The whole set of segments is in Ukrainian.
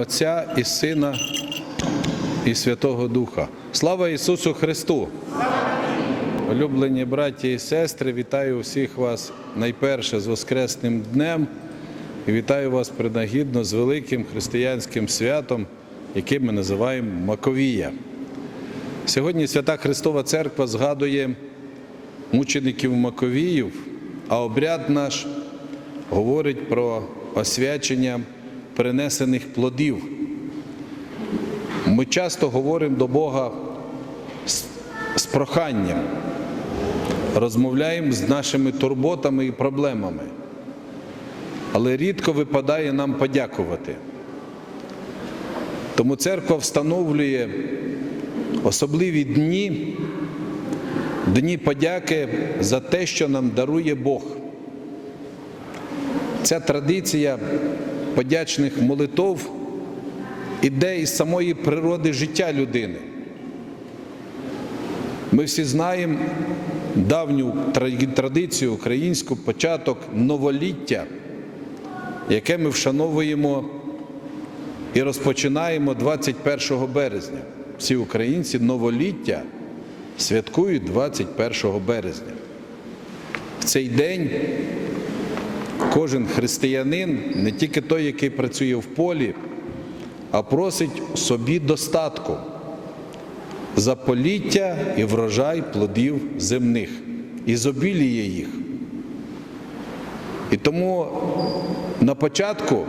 Отця і Сина і Святого Духа. Слава Ісусу Христу! Улюблені браті і сестри, вітаю всіх вас найперше з Воскресним днем і вітаю вас принагідно з великим християнським святом, яке ми називаємо Маковія. Сьогодні Свята Христова Церква згадує мучеників Маковіїв, а обряд наш говорить про освячення принесених плодів. Ми часто говоримо до Бога з, проханням, розмовляємо з нашими турботами і проблемами, але рідко випадає нам подякувати. Тому церква встановлює особливі дні, дні подяки за те, що нам дарує Бог. Ця традиція подячних молитов іде із самої природи життя людини. Ми всі знаємо давню традицію українську, початок новоліття, яке ми вшановуємо і розпочинаємо 21 березня. Всі українці новоліття святкують 21 березня. В цей день кожен християнин, не тільки той, який працює в полі, а просить собі достатку за поліття і врожай плодів земних, і зобіліє їх. І тому на початку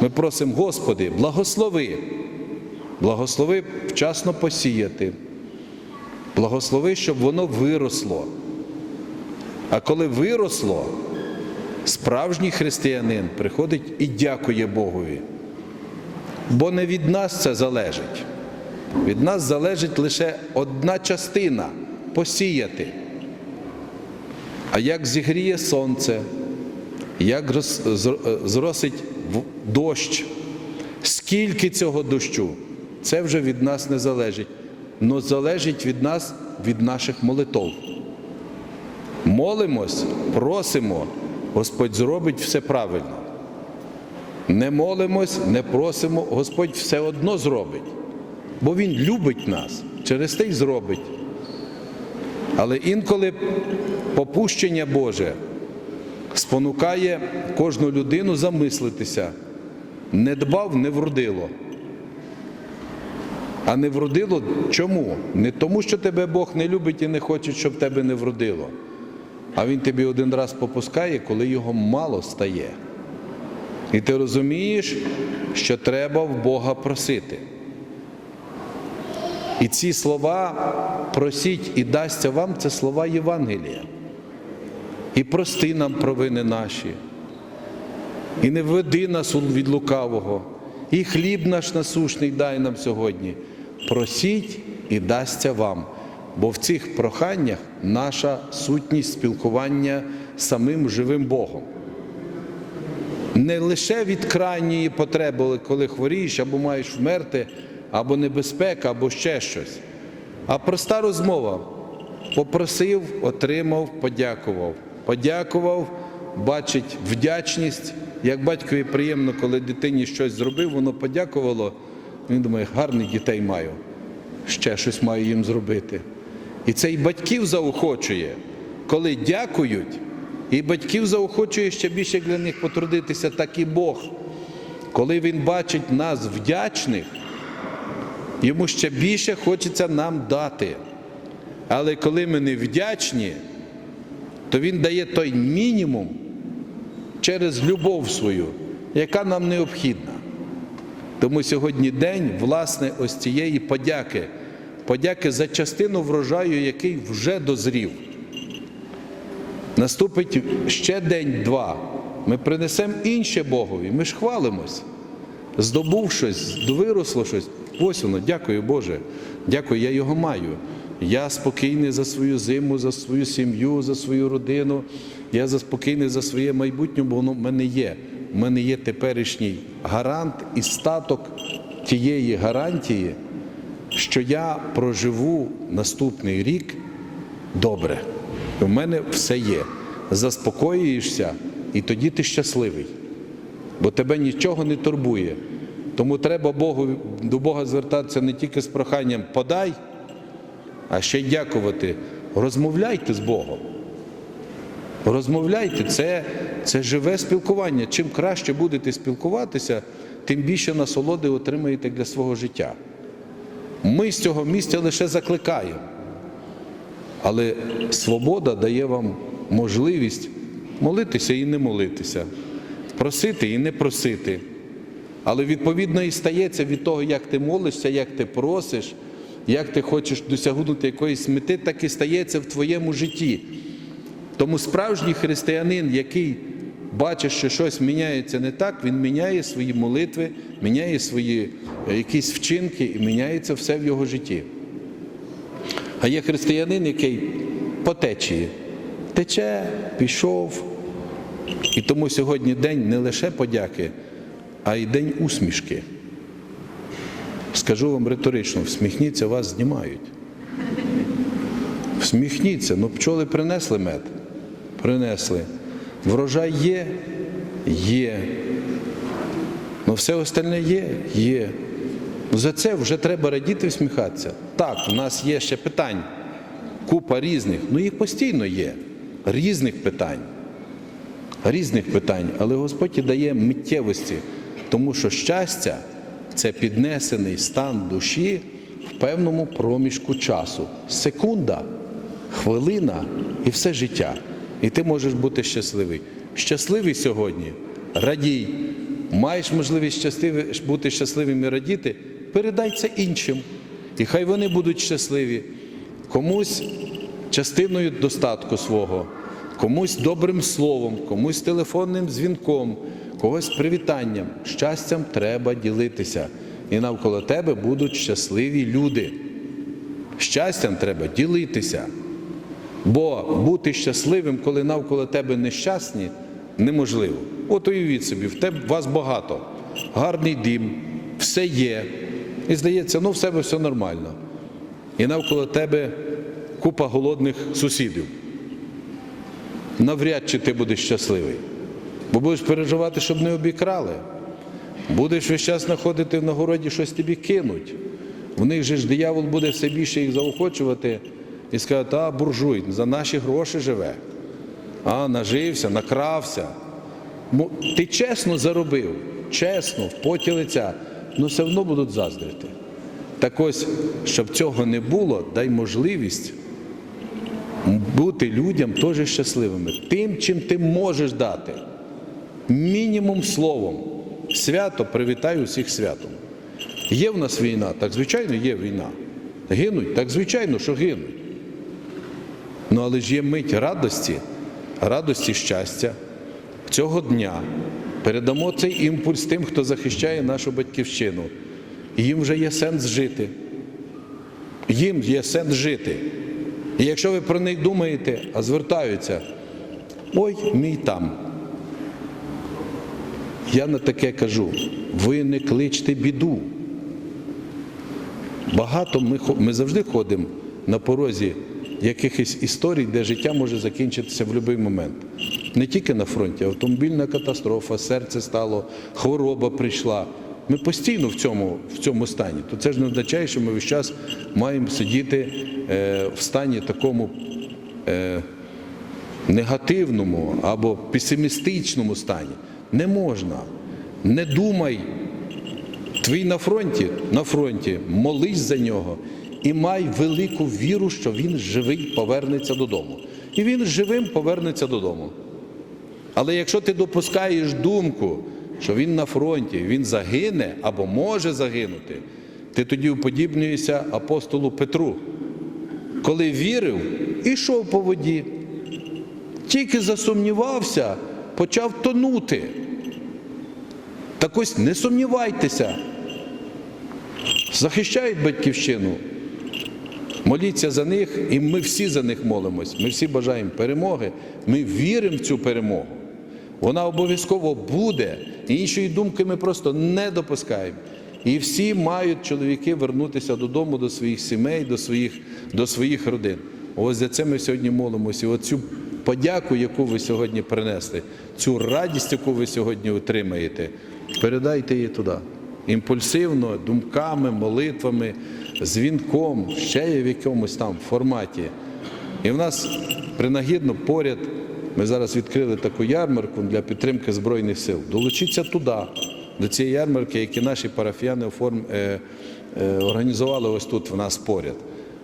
ми просимо, Господи, благослови, благослови вчасно посіяти, благослови, щоб воно виросло. А коли виросло, Справжній християнин приходить і дякує Богові. Бо не від нас це залежить. Від нас залежить лише одна частина посіяти. А як зігріє сонце, як зросить дощ, скільки цього дощу, це вже від нас не залежить, але залежить від нас, від наших молитов. Молимось, просимо. Господь зробить все правильно. Не молимось, не просимо, Господь все одно зробить, бо Він любить нас, через те й зробить. Але інколи попущення Боже спонукає кожну людину замислитися. Не дбав, не вродило. А не вродило чому? Не тому, що тебе Бог не любить і не хоче, щоб тебе не вродило. А він тобі один раз попускає, коли його мало стає. І ти розумієш, що треба в Бога просити. І ці слова просіть і дасться вам це слова Євангелія. І прости нам провини наші, і не введи нас від лукавого, і хліб наш насушний дай нам сьогодні. Просіть і дасться вам. Бо в цих проханнях наша сутність спілкування з самим живим Богом. Не лише від крайньої потреби, коли хворієш, або маєш вмерти, або небезпека, або ще щось. А проста розмова. Попросив, отримав, подякував. Подякував, бачить вдячність. Як батькові приємно, коли дитині щось зробив, воно подякувало. Він думає, гарних дітей маю, ще щось маю їм зробити. І це і батьків заохочує, коли дякують, і батьків заохочує ще більше для них потрудитися, так і Бог. Коли Він бачить нас вдячних, йому ще більше хочеться нам дати. Але коли ми не вдячні, то Він дає той мінімум через любов свою, яка нам необхідна. Тому сьогодні день, власне, ось цієї подяки подяки за частину врожаю, який вже дозрів. Наступить ще день-два. Ми принесемо інше Богові, ми ж хвалимось. Здобув щось, виросло щось. Ось воно, дякую Боже. Дякую, я його маю. Я спокійний за свою зиму, за свою сім'ю, за свою родину. Я спокійний за своє майбутнє, бо воно в мене є. У мене є теперішній гарант і статок тієї гарантії що я проживу наступний рік добре. У мене все є. Заспокоюєшся, і тоді ти щасливий, бо тебе нічого не турбує. Тому треба Богу, до Бога звертатися не тільки з проханням подай, а ще й дякувати. Розмовляйте з Богом. Розмовляйте, це, це живе спілкування. Чим краще будете спілкуватися, тим більше насолоди отримаєте для свого життя. Ми з цього місця лише закликаємо. Але свобода дає вам можливість молитися і не молитися, просити і не просити. Але відповідно і стається від того, як ти молишся, як ти просиш, як ти хочеш досягнути якоїсь мети, так і стається в твоєму житті. Тому справжній християнин, який бачить, що щось міняється не так, він міняє свої молитви, міняє свої е, якісь вчинки і міняється все в його житті. А є християнин, який по течії тече, пішов. І тому сьогодні день не лише подяки, а й день усмішки. Скажу вам риторично, всміхніться, вас знімають. Всміхніться, ну пчоли принесли мед. Принесли. Врожай є? Є. Ну все остальне є? Є. За це вже треба радіти всміхатися. Так, у нас є ще питань. Купа різних, ну їх постійно є. Різних питань. Різних питань. Але Господь і дає миттєвості, тому що щастя це піднесений стан душі в певному проміжку часу. Секунда, хвилина і все життя. І ти можеш бути щасливий. Щасливий сьогодні, радій. Маєш можливість щасливі- бути щасливим і радіти, передай це іншим. І хай вони будуть щасливі. Комусь частиною достатку свого, комусь добрим словом, комусь телефонним дзвінком, когось привітанням. Щастям треба ділитися. І навколо тебе будуть щасливі люди. Щастям треба ділитися. Бо бути щасливим, коли навколо тебе нещасні, неможливо. От уявіть собі, в тебе вас багато, гарний дім, все є. І здається, ну в себе все нормально. І навколо тебе купа голодних сусідів. Навряд чи ти будеш щасливий. Бо будеш переживати, щоб не обікрали. Будеш весь час знаходити на городі, щось тобі кинуть. В них же ж диявол буде все більше їх заохочувати і сказати, а буржуй, за наші гроші живе. А, нажився, накрався. Ти чесно заробив, чесно, в поті лиця, але все одно будуть заздрити. Так ось, щоб цього не було, дай можливість бути людям теж щасливими. Тим, чим ти можеш дати. Мінімум словом. Свято привітай усіх святом. Є в нас війна, так звичайно є війна. Гинуть, так звичайно, що гинуть. Ну але ж є мить радості, радості щастя цього дня. Передамо цей імпульс тим, хто захищає нашу батьківщину. Їм вже є сенс жити. Їм є сенс жити. І якщо ви про них думаєте, а звертаються, ой, мій там. Я на таке кажу, ви не кличте біду. Багато ми, ми завжди ходимо на порозі якихось історій, де життя може закінчитися в будь-який момент. Не тільки на фронті, автомобільна катастрофа, серце стало, хвороба прийшла. Ми постійно в цьому, в цьому стані. То це ж не означає, що ми весь час маємо сидіти е, в стані такому е, негативному або песимістичному стані. Не можна. Не думай. Твій на фронті, на фронті, молись за нього і май велику віру, що він живий повернеться додому. І він живим повернеться додому. Але якщо ти допускаєш думку, що він на фронті, він загине або може загинути, ти тоді уподібнюєшся апостолу Петру, коли вірив, ішов по воді. Тільки засумнівався, почав тонути. Так ось не сумнівайтеся. Захищають батьківщину. Моліться за них, і ми всі за них молимось. Ми всі бажаємо перемоги. Ми віримо в цю перемогу. Вона обов'язково буде. Іншої думки ми просто не допускаємо. І всі мають чоловіки вернутися додому, до своїх сімей, до своїх, до своїх родин. Ось за це ми сьогодні молимося. І оцю подяку, яку ви сьогодні принесли, цю радість, яку ви сьогодні отримаєте, передайте її туди. Імпульсивно, думками, молитвами, дзвінком, ще є в якомусь там форматі. І в нас принагідно поряд ми зараз відкрили таку ярмарку для підтримки Збройних сил. Долучіться туди, до цієї ярмарки, які наші парафіяни оформ... е, е, організували ось тут в нас поряд.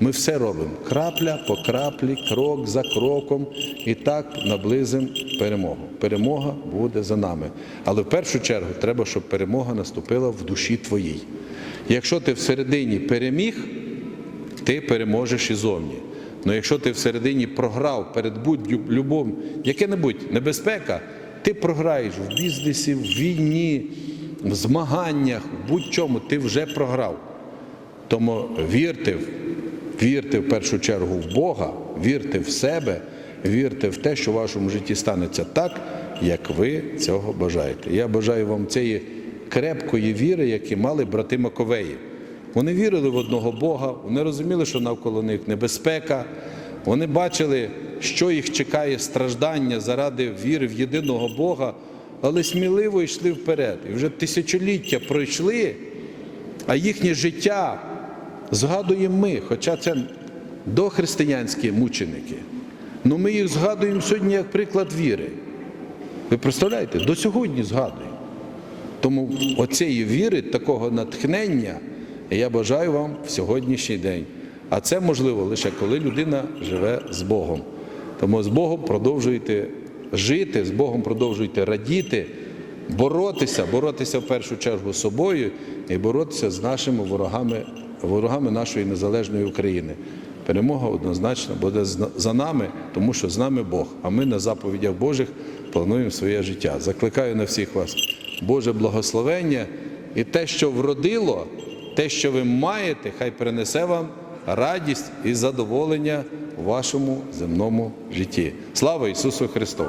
Ми все робимо крапля по краплі, крок за кроком, і так наблизимо перемогу. Перемога буде за нами. Але в першу чергу треба, щоб перемога наступила в душі твоїй. Якщо ти всередині переміг, ти переможеш і зовні. Ну якщо ти всередині програв перед будь-любом, яке-небудь небезпека, ти програєш в бізнесі, в війні, в змаганнях, в будь-чому, ти вже програв. Тому вірте, в- вірте в першу чергу в Бога, вірте в себе, вірте в те, що в вашому житті станеться так, як ви цього бажаєте. Я бажаю вам цієї крепкої віри, які мали брати Маковеї. Вони вірили в одного Бога, вони розуміли, що навколо них небезпека. Вони бачили, що їх чекає страждання заради віри в єдиного Бога, але сміливо йшли вперед. І вже тисячоліття пройшли, а їхнє життя згадуємо ми, хоча це дохристиянські мученики. Ну ми їх згадуємо сьогодні як приклад віри. Ви представляєте, до сьогодні згадуємо. Тому оцієї віри, такого натхнення я бажаю вам в сьогоднішній день. А це можливо лише коли людина живе з Богом. Тому з Богом продовжуйте жити, з Богом продовжуйте радіти, боротися, боротися в першу чергу з собою і боротися з нашими ворогами, ворогами нашої незалежної України. Перемога однозначно буде за нами, тому що з нами Бог. А ми на заповідях Божих плануємо своє життя. Закликаю на всіх вас Боже благословення і те, що вродило, те, що ви маєте, хай принесе вам радість і задоволення у вашому земному житті. Слава Ісусу Христу!